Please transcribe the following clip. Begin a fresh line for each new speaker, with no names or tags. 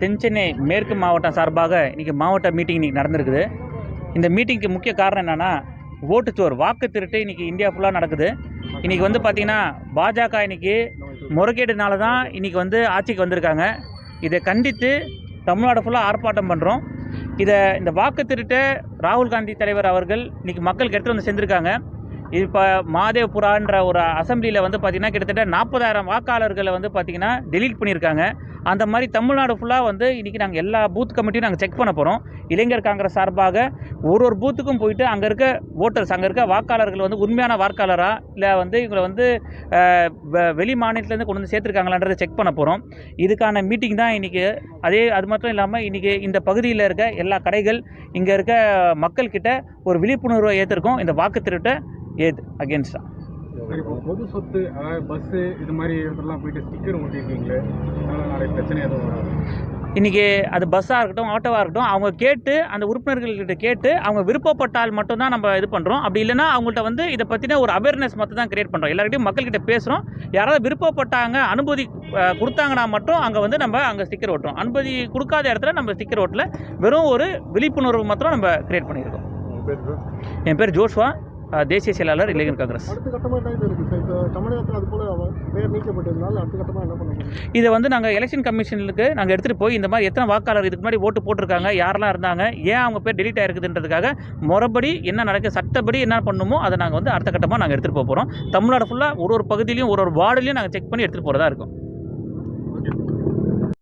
தென்சென்னை மேற்கு மாவட்டம் சார்பாக இன்றைக்கி மாவட்ட மீட்டிங் இன்றைக்கி நடந்திருக்குது. இந்த மீட்டிங்க்கு முக்கிய காரணம் என்னென்னா ஓட்டுச்சோர் வாக்கு திருட்டு இன்றைக்கி இந்தியா ஃபுல்லாக நடக்குது. இன்றைக்கி வந்து பார்த்திங்கன்னா பாஜக இன்றைக்கி முறைகேடுனால தான் இன்றைக்கி வந்து ஆட்சிக்கு வந்திருக்காங்க. இதை கண்டித்து தமிழ்நாடு ஃபுல்லாக ஆர்ப்பாட்டம் பண்ணுறோம் இதை இந்த வாக்கு திருட்டை ராகுல் காந்தி தலைவர் அவர்கள் இன்றைக்கி மக்கள் எடுத்துகிட்டு வந்து செஞ்சுருக்காங்க இப்போ மாதேவ்புரான்ற ஒரு அசம்பிளியில் வந்து பார்த்திங்கன்னா கிட்டத்தட்ட நாற்பதாயிரம் வாக்காளர்களை வந்து பார்த்திங்கன்னா டெலீட் பண்ணியிருக்காங்க. அந்த மாதிரி தமிழ்நாடு ஃபுல்லாக வந்து இன்றைக்கி நாங்கள் எல்லா பூத் கமிட்டியும் நாங்கள் செக் பண்ண போகிறோம் இளைஞர் காங்கிரஸ் சார்பாக ஒரு ஒரு பூத்துக்கும் போயிட்டு அங்கே இருக்க ஓட்டர்ஸ் அங்கே இருக்க வாக்காளர்கள் வந்து உண்மையான வாக்காளராக இல்லை வந்து இவங்களை வந்து வெளி மாநிலத்துலேருந்து கொண்டு வந்து சேர்த்துருக்காங்களான்றதை செக் பண்ண போகிறோம் இதுக்கான மீட்டிங் தான் இன்றைக்கி அதே அது மட்டும் இல்லாமல் இன்றைக்கி இந்த பகுதியில் இருக்க எல்லா கடைகள் இங்கே இருக்க மக்கள்கிட்ட ஒரு விழிப்புணர்வை ஏற்றிருக்கோம் இந்த வாக்கு திருட்டை ஏது அகேன்ஸ்டாக
சரி இப்போ பொது சொத்து அதாவது பஸ்ஸு இது மாதிரி இடத்துலலாம் போயிட்டு ஸ்டிக்கர் ஒட்டிருக்கீங்களே அதனால நாளைக்கு பிரச்சனை எதுவும் வராது.
இன்றைக்கி அது பஸ்ஸாக இருக்கட்டும் ஆட்டோவாக இருக்கட்டும் அவங்க கேட்டு அந்த உறுப்பினர்கள்கிட்ட கேட்டு அவங்க விருப்பப்பட்டால் மட்டும்தான் நம்ம இது பண்ணுறோம் அப்படி இல்லைன்னா அவங்கள்ட்ட வந்து இதை பற்றின ஒரு அவேர்னஸ் மட்டும் தான் கிரியேட் பண்ணுறோம் எல்லார்கிட்டையும் மக்கள்கிட்ட பேசுகிறோம் யாராவது விருப்பப்பட்டாங்க அனுமதி கொடுத்தாங்கன்னா மட்டும் அங்கே வந்து நம்ம அங்கே ஸ்டிக்கர் ஓட்டுறோம் அனுமதி கொடுக்காத இடத்துல நம்ம ஸ்டிக்கர் ஓட்டல வெறும் ஒரு விழிப்புணர்வு மாத்திரம் நம்ம கிரியேட் பண்ணியிருக்கோம். என் பேர் ஜோஷ்வா. தேசிய செயலாளர் இளைஞர் காங்கிரஸ். இதை வந்து நாங்கள் எலெக்ஷன் கமிஷனுக்கு நாங்கள் எடுத்துகிட்டு போய் இந்த மாதிரி எத்தனை வாக்காளர் இதுக்கு முன்னாடி ஓட்டு போட்டிருக்காங்க யாரெல்லாம் இருந்தாங்க ஏன் அவங்க பேர் டெலிட் ஆயிருக்குதுன்றதுக்காக முறைப்படி என்ன நடக்க சட்டப்படி என்ன பண்ணுமோ அதை நாங்கள் வந்து அடுத்த கட்டமாக நாங்கள் எடுத்துகிட்டு போக போகிறோம் தமிழ்நாடு ஃபுல்லாக ஒரு ஒரு பகுதியிலையும் ஒரு ஒரு வார்டுலையும் நாங்கள் செக் பண்ணி எடுத்துகிட்டு போகிறதா இருக்கும்.